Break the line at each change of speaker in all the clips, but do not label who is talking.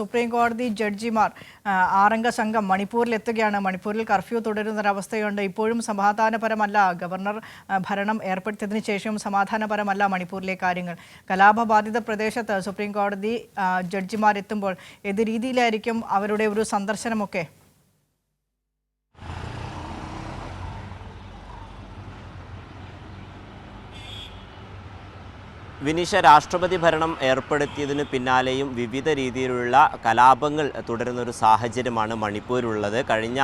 Supreme കോടതി ജഡ്ജിമാർ ആറംഗ സംഘം മണിപ്പൂരിലെത്തുകയാണ്. മണിപ്പൂരിൽ കർഫ്യൂ തുടരുന്നൊരവസ്ഥയുണ്ട് ഇപ്പോഴും സമാധാനപരമല്ല ഗവർണർ ഭരണം ഏർപ്പെടുത്തിയതിന് ശേഷവും സമാധാനപരമല്ല മണിപ്പൂരിലെ കാര്യങ്ങൾ. കലാപബാധിത പ്രദേശത്ത് സുപ്രീം കോടതി ജഡ്ജിമാർ ജഡ്ജിമാരെത്തുമ്പോൾ ഏത് രീതിയിലായിരിക്കും അവരുടെ ഒരു സന്ദർശനമൊക്കെ?
വിനീഷ രാഷ്ട്രപതി ഭരണം ഏർപ്പെടുത്തിയതിന് പിന്നാലെയും വിവിധ രീതിയിലുള്ള കലാപങ്ങൾ തുടരുന്ന ഒരു സാഹചര്യമാണ് മണിപ്പൂരിലുള്ളത്. കഴിഞ്ഞ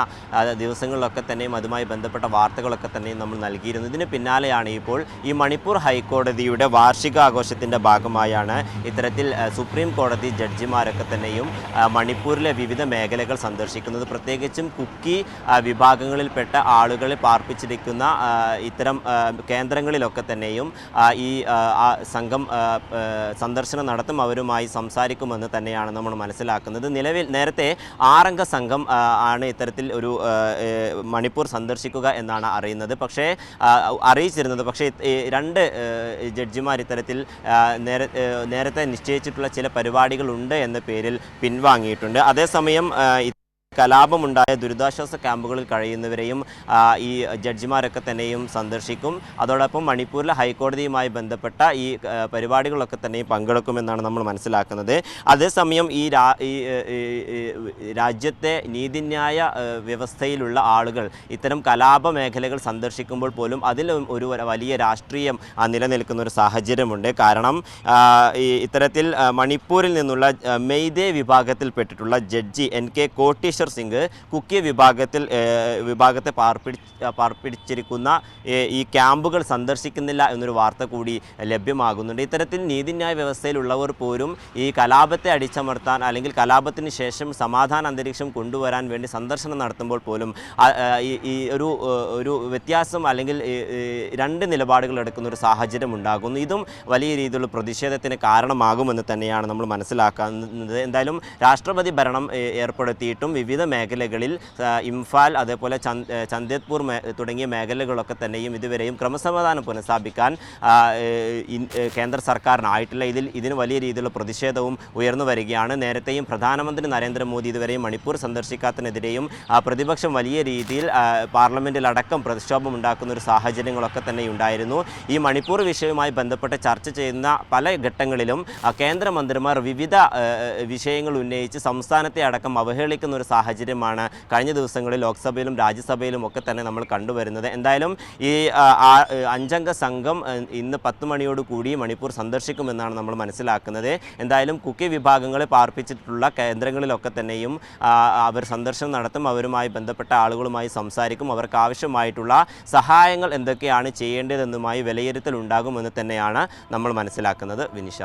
ദിവസങ്ങളിലൊക്കെ തന്നെയും അതുമായി ബന്ധപ്പെട്ട വാർത്തകളൊക്കെ തന്നെയും നമ്മൾ നൽകിയിരുന്നു. ഇതിന് പിന്നാലെയാണ് ഇപ്പോൾ ഈ മണിപ്പൂർ ഹൈക്കോടതിയുടെ വാർഷികാഘോഷത്തിന്റെ ഭാഗമായാണ് ഇത്തരത്തിൽ സുപ്രീം കോടതി ജഡ്ജിമാരൊക്കെ തന്നെയും മണിപ്പൂരിലെ വിവിധ മേഖലകൾ സന്ദർശിക്കുന്നത്. പ്രത്യേകിച്ചും കുക്കി വിഭാഗങ്ങളിൽപ്പെട്ട ആളുകളെ പാർപ്പിച്ചിരിക്കുന്ന ഇത്തരം കേന്ദ്രങ്ങളിലൊക്കെ തന്നെയും ഈ സംഘം സന്ദർശനം നടത്തും അവരുമായി സംസാരിക്കുമെന്ന് തന്നെയാണ് നമ്മൾ മനസ്സിലാക്കുന്നത്. നിലവിൽ നേരത്തെ ആറംഗ സംഘം ആണ് ഇത്തരത്തിൽ ഒരു മണിപ്പൂർ സന്ദർശിക്കുക എന്നാണ് അറിയുന്നത്. പക്ഷേ അറിയിച്ചിരുന്നത് പക്ഷേ രണ്ട് ജഡ്ജിമാർ ഇത്തരത്തിൽ നേരത്തെ നിശ്ചയിച്ചിട്ടുള്ള ചില പരിപാടികളുണ്ട് എന്ന പേരിൽ പിൻവാങ്ങിയിട്ടുണ്ട്. അതേസമയം കലാപമുണ്ടായ ദുരിതാശ്വാസ ക്യാമ്പുകളിൽ കഴിയുന്നവരെയും ഈ ജഡ്ജിമാരൊക്കെ തന്നെയും സന്ദർശിക്കും. അതോടൊപ്പം മണിപ്പൂരിലെ ഹൈക്കോടതിയുമായി ബന്ധപ്പെട്ട ഈ പരിപാടികളൊക്കെ തന്നെയും പങ്കെടുക്കുമെന്നാണ് നമ്മൾ മനസ്സിലാക്കുന്നത്. അതേസമയം ഈ രാജ്യത്തെ നീതിന്യായ വ്യവസ്ഥയിലുള്ള ആളുകൾ ഇത്തരം കലാപ മേഖലകൾ സന്ദർശിക്കുമ്പോൾ പോലും അതിൽ ഒരു വലിയ രാഷ്ട്രീയം നിലനിൽക്കുന്ന ഒരു സാഹചര്യമുണ്ട്. കാരണം ഇത്തരത്തിൽ മണിപ്പൂരിൽ നിന്നുള്ള Meitei വിഭാഗത്തിൽപ്പെട്ടിട്ടുള്ള judge N K Koteshwar Singh Kuki വിഭാഗത്തിൽ വിഭാഗത്തെ പാർപ്പിടി പാർപ്പിടിച്ചിരിക്കുന്ന ഈ ക്യാമ്പുകൾ സന്ദർശിക്കുന്നില്ല എന്നൊരു വാർത്ത കൂടി ലഭ്യമാകുന്നുണ്ട്. ഇത്തരത്തിൽ നീതിന്യായ വ്യവസ്ഥയിലുള്ളവർ പോലും ഈ കലാപത്തെ അടിച്ചമർത്താൻ അല്ലെങ്കിൽ കലാപത്തിന് ശേഷം സമാധാന അന്തരീക്ഷം കൊണ്ടുവരാൻ വേണ്ടി സന്ദർശനം നടത്തുമ്പോൾ പോലും ഈ ഒരു ഒരു വ്യത്യാസം അല്ലെങ്കിൽ രണ്ട് നിലപാടുകൾ എടുക്കുന്ന ഒരു സാഹചര്യം ഉണ്ടാകുന്നു. ഇതും വലിയ രീതിയിലുള്ള പ്രതിഷേധത്തിന് കാരണമാകുമെന്ന് തന്നെയാണ് നമ്മൾ മനസ്സിലാക്കുന്നത്. എന്തായാലും രാഷ്ട്രപതി ഭരണം ഏർപ്പെടുത്തിയിട്ടും വിവിധ മേഖലകളിൽ ഇംഫാൽ അതേപോലെ ചന്ദേത്പൂർ തുടങ്ങിയ മേഖലകളൊക്കെ തന്നെയും ഇതുവരെയും ക്രമസമാധാനം പുനഃസ്ഥാപിക്കാൻ കേന്ദ്ര സർക്കാരിനായിട്ടില്ല ഇതിൽ ഇതിന് വലിയ രീതിയിലുള്ള പ്രതിഷേധവും ഉയർന്നു വരികയാണ്. നേരത്തെയും പ്രധാനമന്ത്രി നരേന്ദ്രമോദി ഇതുവരെയും മണിപ്പൂർ സന്ദർശിക്കാത്തതിനെതിരെയും പ്രതിപക്ഷം വലിയ രീതിയിൽ പാർലമെന്റിലടക്കം പ്രക്ഷോഭം ഉണ്ടാക്കുന്ന ഒരു സാഹചര്യങ്ങളൊക്കെ തന്നെ ഉണ്ടായിരുന്നു. ഈ മണിപ്പൂർ വിഷയവുമായി ബന്ധപ്പെട്ട് ചർച്ച ചെയ്യുന്ന പല ഘട്ടങ്ങളിലും കേന്ദ്രമന്ത്രിമാർ വിവിധ വിഷയങ്ങൾ ഉന്നയിച്ച് സംസ്ഥാനത്തെ അടക്കം അവഹേളിക്കുന്ന ഒരു സാഹചര്യമാണ് കഴിഞ്ഞ ദിവസങ്ങളിൽ ലോക്സഭയിലും രാജ്യസഭയിലും ഒക്കെ തന്നെ നമ്മൾ കണ്ടുവരുന്നത്. എന്തായാലും ഈ അഞ്ചംഗ സംഘം ഇന്ന് പത്ത് മണിയോട് കൂടി മണിപ്പൂർ സന്ദർശിക്കുമെന്നാണ് നമ്മൾ മനസ്സിലാക്കുന്നത്. എന്തായാലും കുക്കി വിഭാഗങ്ങളെ പാർപ്പിച്ചിട്ടുള്ള കേന്ദ്രങ്ങളിലൊക്കെ തന്നെയും അവർ സന്ദർശനം നടത്തും. അവരുമായി ബന്ധപ്പെട്ട ആളുകളുമായി സംസാരിക്കും. അവർക്ക് ആവശ്യമായിട്ടുള്ള സഹായങ്ങൾ എന്തൊക്കെയാണ് ചെയ്യേണ്ടതെന്നുമായി വിലയിരുത്തൽ ഉണ്ടാകുമെന്ന് തന്നെയാണ് നമ്മൾ മനസ്സിലാക്കുന്നത്. Vinisha.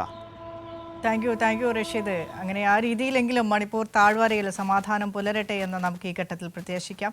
Thank you thank you Rasheed. അങ്ങനെ ആ രീതിയിലെങ്കിലും മണിപ്പൂർ താഴ്വരയിൽ സമാധാനം പുലരട്ടെ എന്ന് നമുക്ക് ഈ ഘട്ടത്തിൽ പ്രത്യാശിക്കാം.